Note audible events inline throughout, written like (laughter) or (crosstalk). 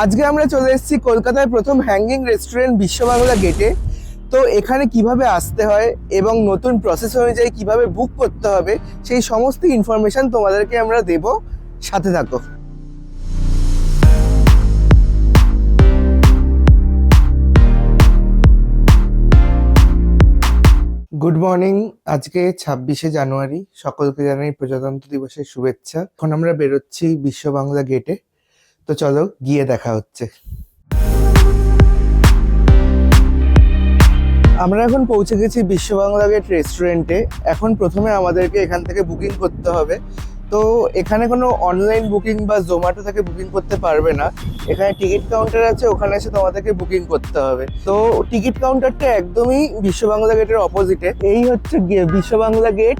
আজকে আমরা চলে এসেছি কলকাতায় প্রথম হ্যাঙ্গিং রেস্টুরেন্ট বিশ্ববাংলা গেটে তো এখানে কীভাবে আসতে হয় এবং নতুন প্রসেস অনুযায়ী কীভাবে বুক করতে হবে, সেই সমস্ত ইনফরমেশন তোমাদেরকে আমরা দেব। সাথে থাকো। গুড মর্নিং আজকে ছাব্বিশে জানুয়ারি। সকলকে জানাই প্রজাতন্ত্র দিবসের শুভেচ্ছা। এখন আমরা বেরোচ্ছি বিশ্ব বাংলা গেটে তো চলো গিয়ে দেখা হচ্ছে। আমরা এখন পৌঁছে গেছি বিশ্ব বাংলা গেট রেস্টুরেন্টে। এখন প্রথমে আমাদেরকে এখান থেকে বুকিং করতে হবে। তো এখানে কোনো অনলাইন বুকিং বা জোম্যাটো থেকে বুকিং করতে পারবে না। এখানে টিকিট কাউন্টার আছে, ওখানে এসে তোমাদেরকে বুকিং করতে হবে। তো টিকিট কাউন্টারটা একদমই বিশ্ব বাংলা গেটের অপোজিটে এই হচ্ছে গিয়ে বিশ্ব বাংলা গেট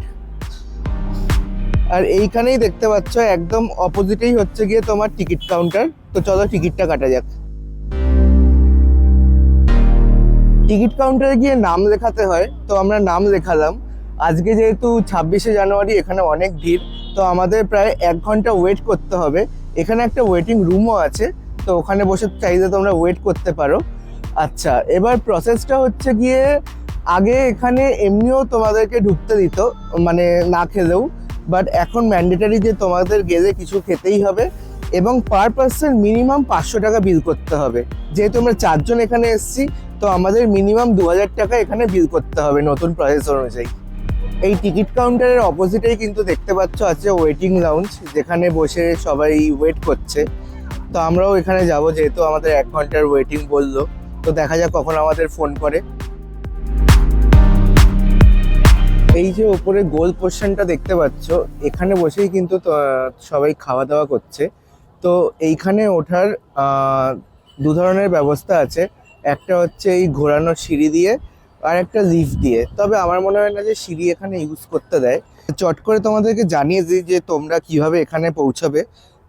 আর এইখানেই দেখতে পাচ্ছ, একদম অপোজিটেই হচ্ছে গিয়ে তোমার টিকিট কাউন্টার তো চলো টিকিটটা কাটা যাক। টিকিট কাউন্টারে গিয়ে নাম লেখাতে হয়। তো আমরা নাম লেখালাম। আজকে যেহেতু ছাব্বিশে জানুয়ারি, এখানে অনেক ভিড়। তো আমাদের প্রায় এক ঘণ্টা ওয়েট করতে হবে। এখানে একটা ওয়েটিং রুমও আছে। তো ওখানে বসে চাইলে তোমরা ওয়েট করতে পারো। আচ্ছা এবার প্রসেসটা হচ্ছে গিয়ে আগে এখানে এমনিও তোমাদেরকে ঢুকতে দিত মানে না খেলেও। বাট এখন ম্যান্ডেটারি যে তোমাদের গেলে কিছু খেতেই হবে এবং পার পার্সন মিনিমাম পাঁচশো টাকা বিল করতে হবে। যেহেতু আমরা চারজন এখানে এসেছি, তো আমাদের মিনিমাম দু হাজার টাকা এখানে বিল করতে হবে নতুন প্রসেস অনুযায়ী। এই টিকিট কাউন্টারের অপোজিটেই কিন্তু দেখতে পাচ্ছ আছে ওয়েটিং লাউঞ্জ যেখানে বসে সবাই ওয়েট করছে। তো আমরাও এখানে যাব, যেহেতু আমাদের এক ঘণ্টার ওয়েটিং বলল। তো দেখা যাক কখন আমাদের ফোন করে। এই যে ওপরে গোল পোর্শনটা দেখতে পাচ্ছ, এখানে বসেই কিন্তু সবাই খাওয়া দাওয়া করছে। তো এইখানে ওঠার দু ধরনের ব্যবস্থা আছে। একটা হচ্ছে এই ঘোরানো সিঁড়ি দিয়ে, আর একটা লিফট দিয়ে। তবে আমার মনে হয় না যে সিঁড়ি এখানে ইউজ করতে দেয়। চট করে তোমাদেরকে জানিয়ে দিই যে তোমরা কীভাবে এখানে পৌঁছাবে।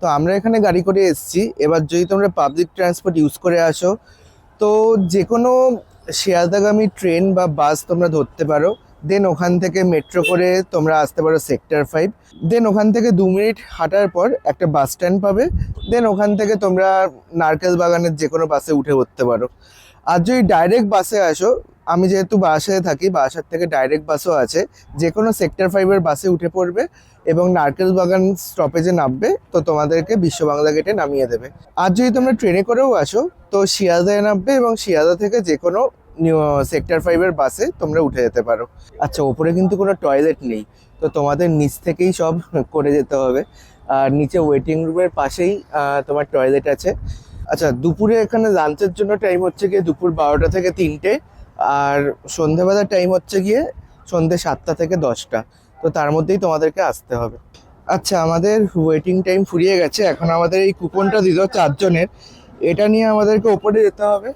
তো আমরা এখানে গাড়ি করে এসেছি। এবার যদি তোমরা পাবলিক ট্রান্সপোর্ট ইউজ করে আসো, তো যে কোনো শিয়ালদাগামী ট্রেন বা বাস তোমরা ধরতে পারো। দেন ওখান থেকে মেট্রো করে তোমরা আসতে পারো সেক্টর ফাইভ দেন ওখান থেকে দু মিনিট হাঁটার পর একটা বাস স্ট্যান্ড পাবে। দেন ওখান থেকে তোমরা নারকেল বাগানের যে কোনো বাসে উঠে উঠতে পারো। আর যদি ডাইরেক্ট বাসে আসো, আমি যেহেতু বাসায় থাকি, বাসার থেকে ডাইরেক্ট বাসও আছে যে কোনো সেক্টর ফাইভের বাসে উঠে পড়বে এবং নারকেল বাগান স্টপেজে নামবে, তো তোমাদেরকে বিশ্ব বাংলা গেটে নামিয়ে দেবে। আর যদি তোমরা ট্রেনে করেও আসো, তো শিয়ালদায় নামবে এবং শিয়ালদা থেকে যে কোনো সেক্টর ফাইভের বাসে তোমরা উঠে যেতে পারো। আচ্ছা ওপরে কিন্তু কোনো টয়লেট নেই, তো তোমাদের নিচ থেকেই সব করে যেতে হবে। আর নিচে ওয়েটিং রুমের পাশেই তোমার টয়লেট আছে। আচ্ছা দুপুরে এখানে লাঞ্চের জন্য টাইম হচ্ছে গিয়ে দুপুর বারোটা থেকে তিনটে, আর সন্ধেবেলার টাইম হচ্ছে গিয়ে সন্ধে সাতটা থেকে দশটা। তো তার মধ্যেই তোমাদেরকে আসতে হবে। আচ্ছা আমাদের ওয়েটিং টাইম ফুরিয়ে গেছে। এখন আমাদের এই কুপনটা দিল চারজনের। এটা নিয়ে আমাদেরকে ওপরে যেতে হবে।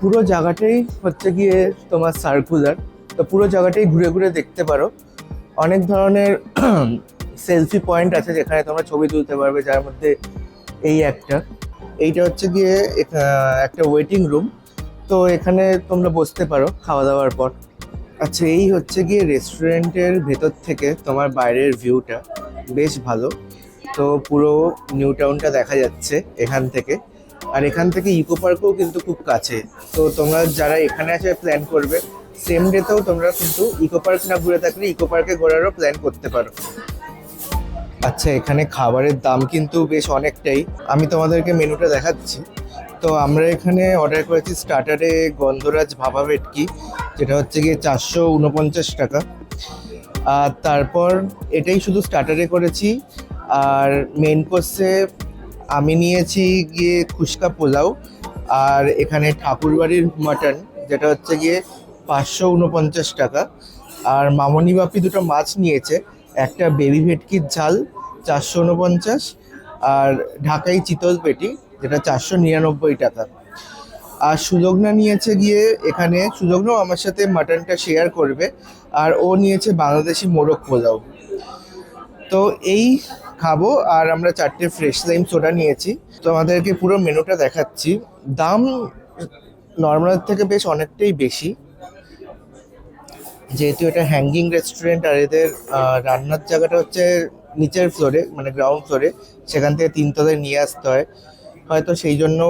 পুরো জায়গাটাই হচ্ছে গিয়ে তোমার সার্কুলার তো পুরো জায়গাটাই ঘুরে ঘুরে দেখতে পারো। অনেক ধরনের (clears throat) সেলফি পয়েন্ট আছে যেখানে তোমরা ছবি তুলতে পারবে, যার মধ্যে এই একটা। এইটা হচ্ছে গিয়ে একটা ওয়েটিং রুম তো এখানে তোমরা বসতে পারো খাওয়া দাওয়ার পর। আচ্ছা এই হচ্ছে গিয়ে রেস্টুরেন্টের ভেতর থেকে তোমার বাইরের ভিউটা বেশ ভালো। তো পুরো নিউ টাউনটা দেখা যাচ্ছে এখান থেকে। আর এখান থেকে ইকো পার্কও কিন্তু খুব কাছে। তো তোমরা যারা এখানে আসে প্ল্যান করবে সেম ডেতেও তোমরা কিন্তু ইকো পার্ক না ঘুরে থাকলে ইকো পার্কে ঘোরারও প্ল্যান করতে পারো। আচ্ছা এখানে খাবারের দাম কিন্তু বেশ অনেকটাই। আমি তোমাদেরকে মেনুটা দেখাচ্ছি। তো আমরা এখানে অর্ডার করেছি স্টার্টারে গন্ধরাজ ভাপা ভেটকি, যেটা হচ্ছে গিয়ে চারশো উনপঞ্চাশ টাকা। আর তারপর এটাই শুধু স্টার্টারে করেছি। আর মেন কোর্সে আমি নিয়েছি গিয়ে খুশকা পোলাও আর এখানে ঠাকুরবাড়ির মাটন, যেটা হচ্ছে গিয়ে পাঁচশো উনপঞ্চাশ টাকা। আর মামনি বাপি দুটো মাছ নিয়েছে, একটা বেবি ভেটকির ঝাল চারশো উনপঞ্চাশ আর ঢাকাই চিতল পেটি, যেটা চারশো নিরানব্বই টাকা। আর সুলগ্না নিয়েছে গিয়ে এখানে, সুলগ্নাও আমার সাথে মাটনটা শেয়ার করবে। আর ও নিয়েছে বাংলাদেশি মোরগ পোলাও। তো এই খাব আর আমরা চারটে ফ্রেশ লাইম সোডা নিয়েছি। তো আমাদেরকে পুরো মেনুটা দেখাচ্ছি। দাম নর্মাল থেকে বেশ অনেকটাই বেশি। যেহেতু এটা হ্যাঙ্গিং রেস্টুরেন্ট আর এদের রান্নার জায়গাটা হচ্ছে নিচের ফ্লোরে মানে গ্রাউন্ড ফ্লোরে সেখান থেকে তিনতলায় নিয়ে আসতে হয়। হয়তো সেই জন্য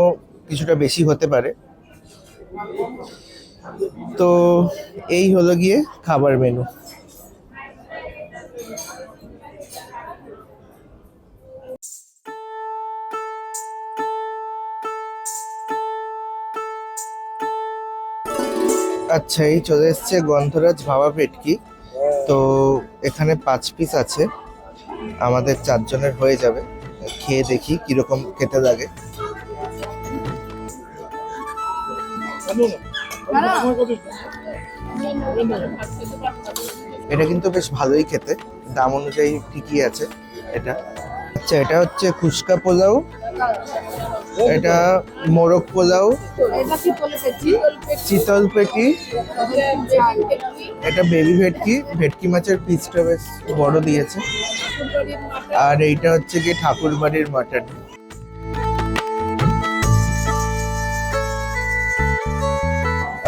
কিছুটা বেশি হতে পারে। তো এই হলো গিয়ে খাবার মেনু আচ্ছা এই চলে এসছে গন্ধরাজ ভাবা পেটকি তো এখানে পাঁচ পিস আছে। আমাদের চারজনের হয়ে যাবে। খেয়ে দেখি কীরকম খেতে লাগে। এটা কিন্তু বেশ ভালোই খেতে। দাম অনুযায়ী ঠিকই আছে এটা। আচ্ছা এটা হচ্ছে ফুচকা পোলাও, এটা মোরগ পোলাও, চিতল পেটি, এটা বেবি ভেটকি ভেটকি মাছের পিসটা বেশ বড় দিয়েছে। আর এইটা হচ্ছে কি ঠাকুর বাড়ির মাটন।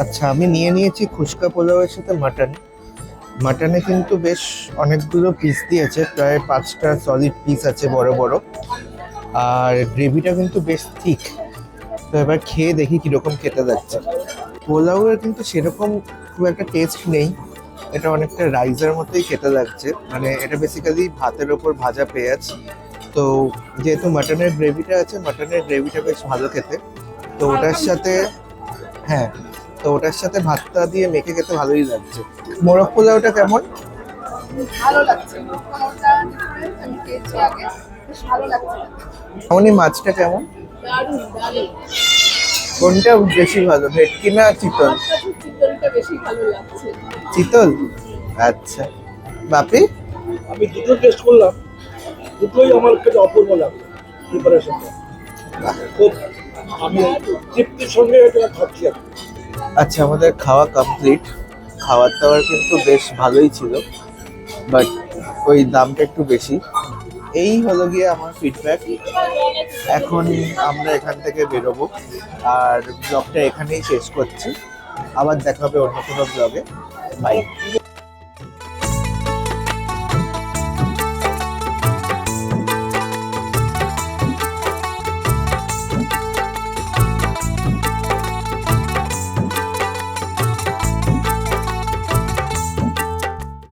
আচ্ছা আমি নিয়ে নিয়েছি খুচকা পোলাওয়ের সাথে মাটন। মাটনে কিন্তু বেশ অনেকগুলো পিস দিয়েছে, প্রায় পাঁচটা সলিড পিস আছে বড় বড়। আর গ্রেভিটা কিন্তু বেশ ঠিক তো এবার খেয়ে দেখি কীরকম খেতে যাচ্ছে। পোলাওয়ের কিন্তু সেরকম খুব একটা টেস্ট নেই। এটা অনেকটা রাইসের মতোই খেতে লাগছে। মানে এটা বেসিক্যালি ভাতের ওপর ভাজা পেঁয়াজ। তো যেহেতু মাটনের গ্রেভিটা আছে, মাটনের গ্রেভিটা বেশ ভালো খেতে। তো ওটার সাথে হ্যাঁ তো ওটার সাথে ভাতটা দিয়ে মেখে খেতে ভালোই লাগছে। মোরগ পোলাওটা কেমন? ভালো লাগছে। এমনই মাছটা কেমন? কোনটা বেশি ভালো ভেটকি না চিতল? আমার কাছে চিকেনটা বেশি ভালো লাগছে। চিতল? আচ্ছা। বাপি? আমি দুটো টেস্ট করলাম। দুটোই আমার কাছে অপূর্ব লাগল প্রিপারেশনটা খুব আমি তৃপ্তির সঙ্গে এটা খাচ্ছি আর। আচ্ছা আমাদের খাওয়া কমপ্লিট খাওয়ার দাওয়ার কিন্তু বেশ ভালোই ছিল বাট ওই দামটা একটু বেশি। এই হলো গিয়ে আমার ফিডব্যাক এখন আমরা এখান থেকে বেরোবো, আর ব্লগটা এখানেই শেষ করছি। আবার দেখা হবে অন্য কোনো ব্লগে বাই